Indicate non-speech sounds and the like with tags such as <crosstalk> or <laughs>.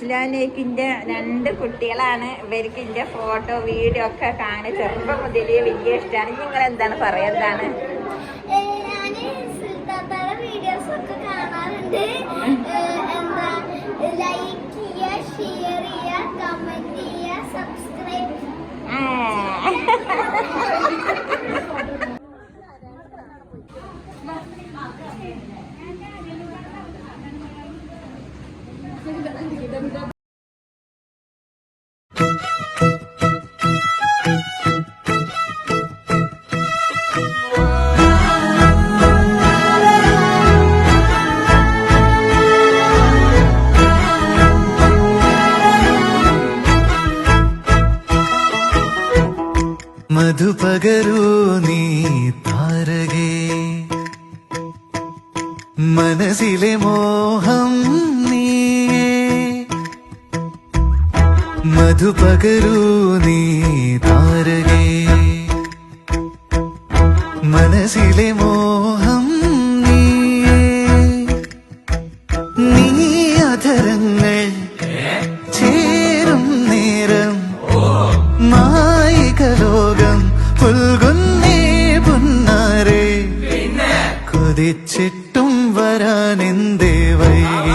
ഇസ്ലാനേക്കിന്റെ രണ്ട് കുട്ടികളാണ്. ഇവർക്ക് എന്റെ ഫോട്ടോ വീഡിയോ ഒക്കെ കാണാൻ ചെറുപ്പം മുതലേ വലിയ ഇഷ്ടമാണ്. നിങ്ങൾ എന്താണ് പറയുന്നതാണ് ഞാൻ <laughs> విధంగా ಮಧುಪಗರು ನೀ ತಾರಗೆ ಮನಸಿಲೆ ಮೋಹಂ മധുപകരൂ നീ താരകേ. മനസ്സിലെ മോഹം നീ അധരങ്ങൾ ചേരും നേരം. മായിക പുൽകുന്നേ പുന്നാരെ. കൊതിച്ചിട്ടും വരാനെന്തേ വൈകി